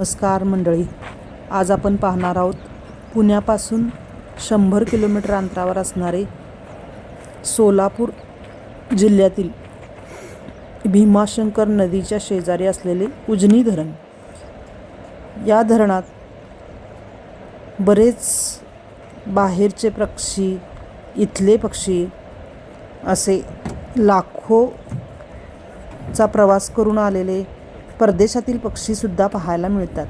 नमस्कार मंडळी. आज आपण पाहणार आहोत पुण्यापासून शंभर किलोमीटर अंतरावर असणारे सोलापूर जिल्ह्यातील भीमाशंकर नदीच्या शेजारी असलेले उजनी धरण. या धरणात बरेच बाहेरचे पक्षी इथले पक्षी असे लाखोचा प्रवास करून आलेले परदेशातील पक्षीसुद्धा पाहायला मिळतात.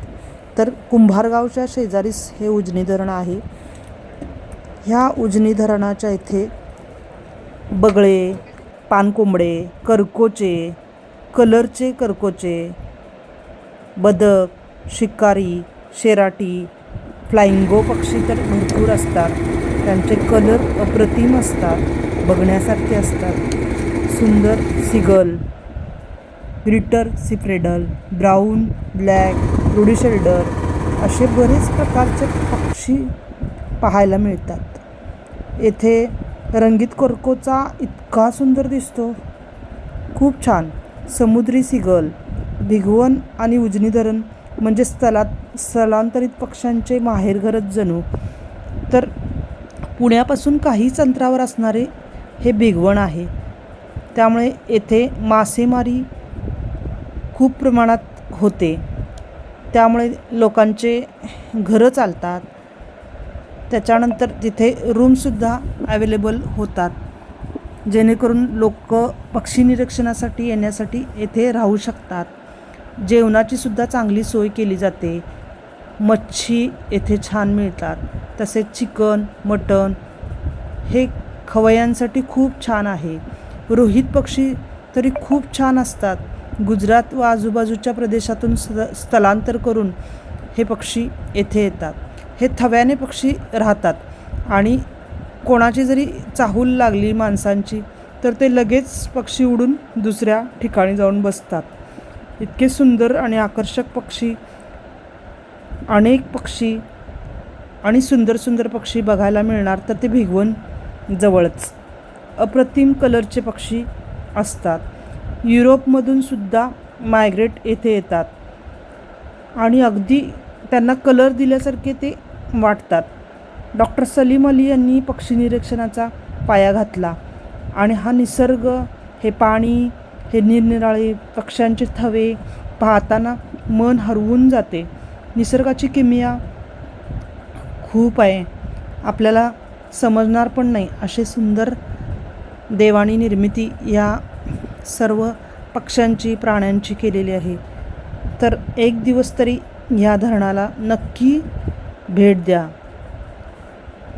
तर कुंभारगावच्या शेजारीच हे उजनी धरण आहे. ह्या उजनी धरणाच्या इथे बगळे पानकोंबडे करकोचे कलरचे करकोचे बदक शिकारी शेराटी फ्लाइंगो पक्षी तर भरपूर असतात. त्यांचे कलर अप्रतिम असतात बघण्यासारखे असतात. सुंदर सिगल ग्रिटर सिफ्रेडल ब्राऊन ब्लॅक रुडिशेल्डर असे बरेच प्रकारचे पक्षी पाहायला मिळतात. येथे रंगीत कोरकोचा इतका सुंदर दिसतो. खूप छान. समुद्री सिगल भिगवण आणि उजनी धरण म्हणजे स्थलात स्थलांतरित पक्ष्यांचे माहेरघरच जणू. तर पुण्यापासून काहीच अंतरावर असणारे हे भिगवण आहे. त्यामुळे येथे मासेमारी खूप प्रमाणात होते. त्यामुळे लोकांचे घरं चालतात. त्याच्यानंतर तिथे रूमसुद्धा अवेलेबल होतात. जेणेकरून लोक पक्षी निरीक्षणासाठी येण्यासाठी येथे राहू शकतात. जेवणाचीसुद्धा चांगली सोय केली जाते. मच्छी येथे छान मिळतात. तसेच चिकन मटण हे खवयांसाठी खूप छान आहे. रोहित पक्षी तरी खूप छान असतात. गुजरात व आजूबाजूच्या प्रदेशातून स्थ स्थलांतर करून हे पक्षी येथे येतात. हे थव्याने पक्षी राहतात आणि कोणाची जरी चाहूल लागली माणसांची तर ते लगेच पक्षी उडून दुसऱ्या ठिकाणी जाऊन बसतात. इतके सुंदर आणि आकर्षक पक्षी अनेक पक्षी आणि सुंदर सुंदर पक्षी बघायला मिळणार तर ते भिगवण जवळच अप्रतिम कलरचे पक्षी असतात. युरोपमधून सुद्धा मायग्रेट येथे येतात. आणि अगदी त्यांना कलर दिल्यासारखे ते वाटतात. डॉक्टर सलीम अली यांनी पक्षी निरीक्षणाचा पाया घातला. आणि हा निसर्ग हे पाणी हे निरनिराळे पक्ष्यांचे थवे पाहताना मन हरवून जाते. निसर्गाची किमिया खूप आहे. आपल्याला समजणार पण नाही असे सुंदर देवाणी निर्मिती या सर्व पक्ष्यांची प्राण्यांची केलेली आहे. तर एक दिवस तरी या धरणाला नक्की भेट द्या.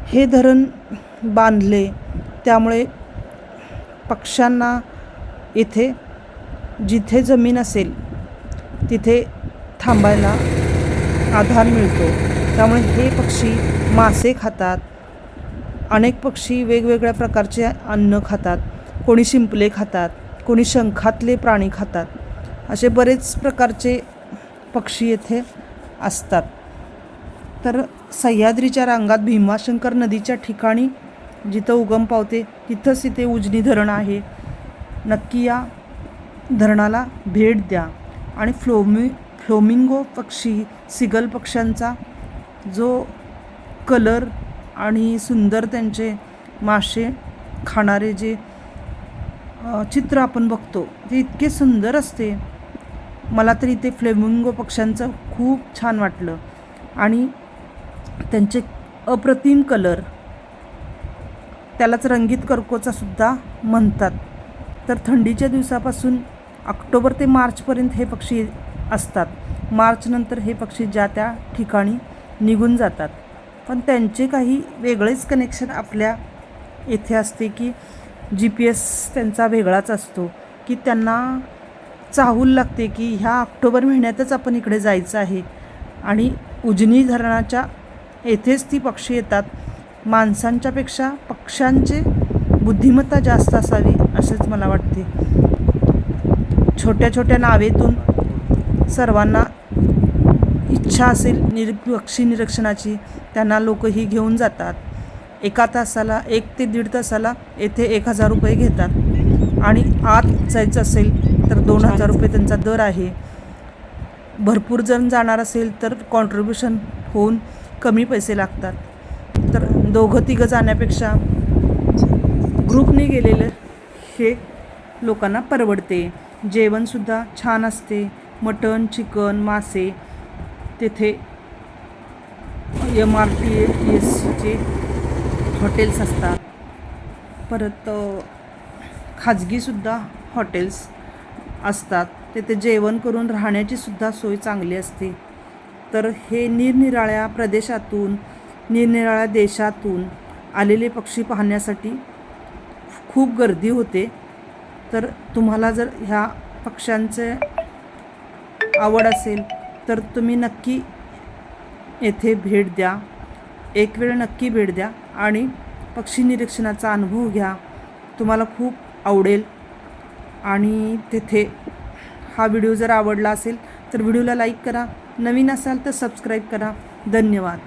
हे धरण बांधले त्यामुळे पक्ष्यांना इथे जिथे जमीन असेल तिथे थांबायला आधार मिळतो. त्यामुळे हे पक्षी मासे खातात अनेक पक्षी वेगवेगळ्या प्रकारचे अन्न खातात कोणी शिंपले खातात कोणी शंखातले प्राणी खातात. असे बरेच प्रकारचे पक्षी येथे असतात. तर सह्याद्रीच्या रांगात भीमाशंकर नदीच्या ठिकाणी जिथं उगम पावते तिथंच इथे उजनी धरण आहे. नक्की या धरणाला भेट द्या. आणि फ्लोमी फ्लोमिंगो पक्षी सिगल पक्ष्यांचा जो कलर आणि सुंदर त्यांचे मासे खाणारे जे चित्र आपण बघतो ते इतके सुंदर असते. मला तरी ते फ्लेमिंगो पक्ष्यांचं खूप छान वाटलं. आणि त्यांचे अप्रतिम कलर त्यालाच रंगीत कर्कोचा सुद्धा म्हणतात. तर थंडीच्या दिवसापासून ऑक्टोबर ते मार्चपर्यंत हे पक्षी असतात. मार्चनंतर हे पक्षी ज्या त्या ठिकाणी निघून जातात. पण त्यांचे काही वेगळेच कनेक्शन आपल्या येथे असते की जी पी एस त्यांचा वेगळाच असतो की त्यांना चाहूल लागते की ह्या ऑक्टोबर महिन्यातच आपण इकडे जायचं आहे. आणि उजनी धरणाच्या येथेच ती पक्षी येतात. माणसांच्यापेक्षा पक्ष्यांचे बुद्धिमत्ता जास्त असावी असेच मला वाटते. छोट्या छोट्या नावेतून सर्वांना इच्छा असेल निर पक्षी निरीक्षणाची त्यांना लोक ही घेऊन जातात. एका तासाला एक ते दीड तासाला येथे एक हजार रुपये घेतात. आणि आत जायचं असेल तर दोन हजार रुपये त्यांचा दर आहे. भरपूर जण जाणार असेल तर कॉन्ट्रीब्युशन होऊन कमी पैसे लागतात. तर दोघं तिघं जाण्यापेक्षा ग्रुपने गेलेलं हे लोकांना परवडते. जेवणसुद्धा छान असते. मटण चिकन मासे तेथे एम आर टी एस सीचे हॉटेल्स असतात. परत खाजगीसुद्धा हॉटेल्स असतात. तेथे जेवण करून राहण्याचीसुद्धा सोय चांगली असते. तर हे निरनिराळ्या प्रदेशातून निरनिराळ्या देशातून आलेले पक्षी पाहण्यासाठी खूप गर्दी होते. तर तुम्हाला जर ह्या पक्ष्यांचे आवड असेल तर तुम्ही नक्की येथे भेट द्या. एक वेळ नक्की भेट द्या. आणि पक्षी निरीक्षणाचा अनुभव घ्या. तुम्हाला खूप आवडेल. आणि तेथे हा व्हिडिओ जर आवडला असेल तर व्हिडिओला लाईक करा. नवीन असाल तर सबस्क्राईब करा. धन्यवाद.